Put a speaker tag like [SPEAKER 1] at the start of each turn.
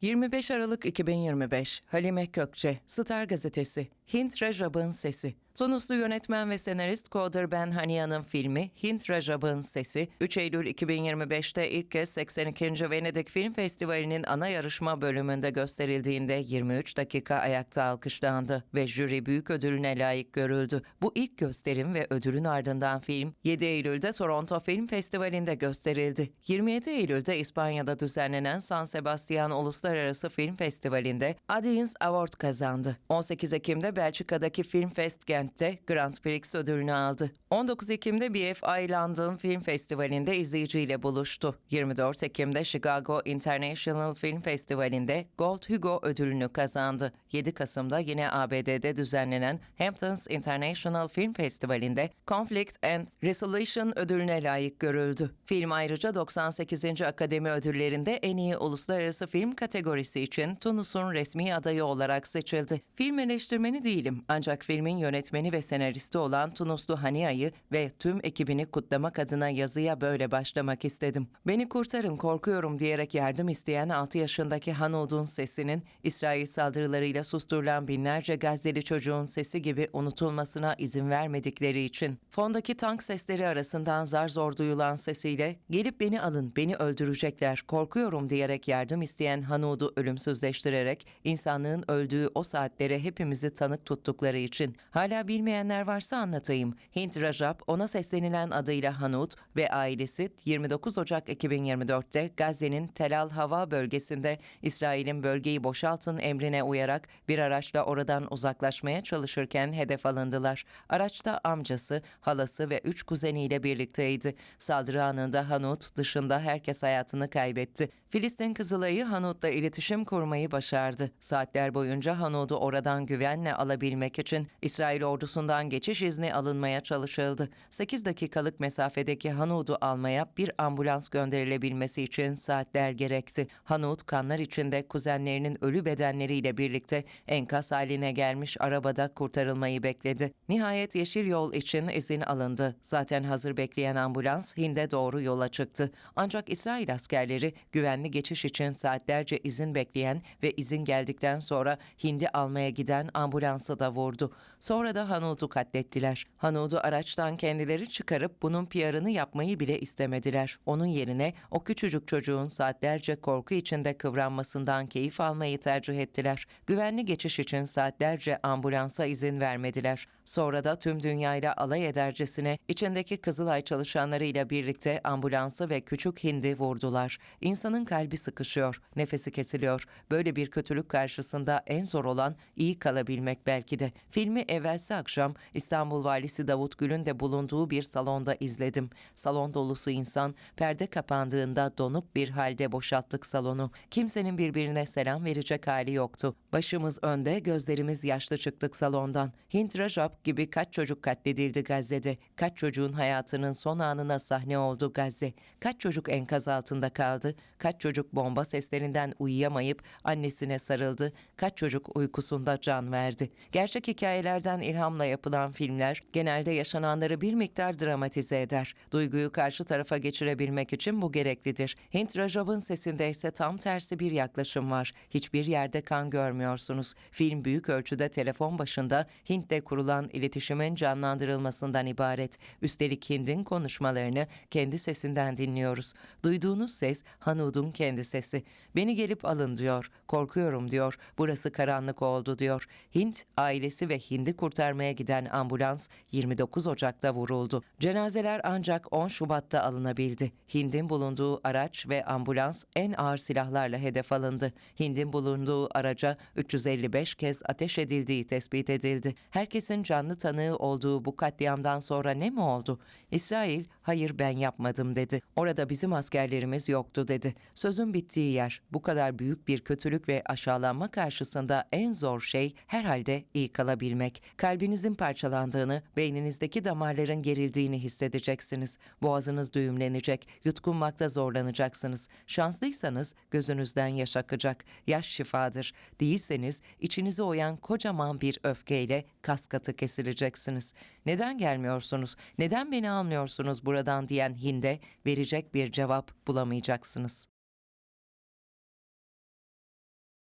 [SPEAKER 1] 25 Aralık 2025 Halime Kökçe, Star Gazetesi, Hint Rajab'ın Sesi. Tunuslu yönetmen ve senarist Koder Ben Hania'nın filmi Hint Rajab'ın Sesi, 3 Eylül 2025'te ilk kez 82. Venedik Film Festivali'nin ana yarışma bölümünde gösterildiğinde 23 dakika ayakta alkışlandı ve jüri büyük ödülüne layık görüldü. Bu ilk gösterim ve ödülün ardından film 7 Eylül'de Toronto Film Festivali'nde gösterildi. 27 Eylül'de İspanya'da düzenlenen San Sebastian Uluslararası Film Festivali'nde Audience Award kazandı. 18 Ekim'de Belçika'daki Film Fest Gent'te Grand Prix ödülünü aldı. 19 Ekim'de BFI London Film Festivali'nde izleyiciyle buluştu. 24 Ekim'de Chicago International Film Festivali'nde Gold Hugo ödülünü kazandı. 7 Kasım'da yine ABD'de düzenlenen Hamptons International Film Festivali'nde Conflict and Resolution ödülüne layık görüldü. Film ayrıca 98. Akademi Ödülleri'nde en iyi uluslararası film kategorisi için Tunus'un resmi adayı olarak seçildi. Film eleştirmeni değilim ancak filmin yönetmeni ve senaristi olan Tunuslu Hania'yı ve tüm ekibini kutlamak adına yazıya böyle başlamak istedim. Beni kurtarın korkuyorum diyerek yardım isteyen 6 yaşındaki Hanoud'un sesinin İsrail saldırılarıyla susturulan binlerce Gazze'li çocuğun sesi gibi unutulmasına izin vermedikleri için fondaki tank sesleri arasından zar zor duyulan sesiyle gelip beni alın beni öldürecekler korkuyorum diyerek yardım isteyen Hanoud'u ölümsüzleştirerek insanlığın öldüğü o saatlere hepimizi tanık tuttukları için hala bilmeyenler varsa anlatayım. Hint Rajab ona seslenilen adıyla Hanoud ve ailesi 29 Ocak 2024'te Gazze'nin Tel Al Hava bölgesinde İsrail'in bölgeyi boşaltın emrine uyarak bir araçla oradan uzaklaşmaya çalışırken hedef alındılar. Araçta amcası, halası ve üç kuzeniyle birlikteydi. Saldırı anında Hanoud dışında herkes hayatını kaybetti. Filistin Kızılay'ı Hanoud'la iletişim kurmayı başardı. Saatler boyunca Hanoud'u oradan güvenle alabilmek için İsrail ordusundan geçiş izni alınmaya çalışıldı. 8 dakikalık mesafedeki Hanoud'u almaya bir ambulans gönderilebilmesi için saatler gerekti. Hanoud kanlar içinde kuzenlerinin ölü bedenleriyle birlikte enkaz haline gelmiş arabada kurtarılmayı bekledi. Nihayet yeşil yol için izin alındı. Zaten hazır bekleyen ambulans Hind'e doğru yola çıktı. Ancak İsrail askerleri güvenli geçiş için saatlerce izin bekleyen ve izin geldikten sonra Hind'i almaya giden ambulansı da vurdu. Sonra da Hanoud'u katlettiler. Hanoud'u araçtan kendileri çıkarıp bunun PR'ını yapmayı bile istemediler. Onun yerine o küçücük çocuğun saatlerce korku içinde kıvranmasından keyif almayı tercih ettiler. Güvenli geçiş için saatlerce ambulansa izin vermediler. Sonra da tüm dünyayla alay edercesine içindeki Kızılay çalışanlarıyla birlikte ambulansı ve küçük Hind'i vurdular. İnsanın kalbi sıkışıyor, nefesi kesiliyor. Böyle bir kötülük karşısında en zor olan iyi kalabilmek belki de. Filmi evvelsi akşam İstanbul Valisi Davut Gül'ün de bulunduğu bir salonda izledim. Salon dolusu insan perde kapandığında donup bir halde boşalttık salonu. Kimsenin birbirine selam verecek hali yoktu. Başımız önde, gözlerimiz yaşlı çıktık salondan. Hint Rajab gibi kaç çocuk katledildi Gazze'de. Kaç çocuğun hayatının son anına sahne oldu Gazze. Kaç çocuk enkaz altında kaldı. Kaç çocuk bomba seslerinden uyuyamayıp annesine sarıldı. Kaç çocuk uykusunda can verdi. Gerçek hikayelerden ilhamla yapılan filmler genelde yaşananları bir miktar dramatize eder. Duyguyu karşı tarafa geçirebilmek için bu gereklidir. Hint Rajab'ın sesinde ise tam tersi bir yaklaşım var. Hiçbir yerde kan görmüyorsunuz. Film büyük ölçüde telefon başında Hint'le kurulan iletişimin canlandırılmasından ibaret. Üstelik Hint'in konuşmalarını kendi sesinden dinliyoruz. Duyduğunuz ses Hanoud'un kendi sesi. Beni gelip alın diyor. Korkuyorum diyor. Burası karanlık oldu diyor. Hint ailesi ve Hind'i kurtarmaya giden ambulans 29 Ocak'ta vuruldu. Cenazeler ancak 10 Şubat'ta alınabildi. Hind'in bulunduğu araç ve ambulans en ağır silahlarla hedef alındı. Hind'in bulunduğu araca 355 kez ateş edildiği tespit edildi. Herkesin canlı tanığı olduğu bu katliamdan sonra ne mi oldu? İsrail, hayır ben yapmadım dedi. Orada bizim askerlerimiz yoktu dedi. Sözün bittiği yer. Bu kadar büyük bir kötülük ve aşağılanma karşısında en zor şey herhalde iyi kalabilmek. Kalbinizin parçalandığını, beyninizdeki damarların gerildiğini hissedeceksiniz. Boğazınız düğümlenecek, yutkunmakta zorlanacaksınız. Şanslıysanız gözünüzden yaş akacak. Yaş şifadır. Değilseniz içinizi oyan kocaman bir öfkeyle kas katı kesileceksiniz. Neden gelmiyorsunuz? Neden beni almıyorsunuz buradan diyen Hinde verecek bir cevap bulamayacaksınız.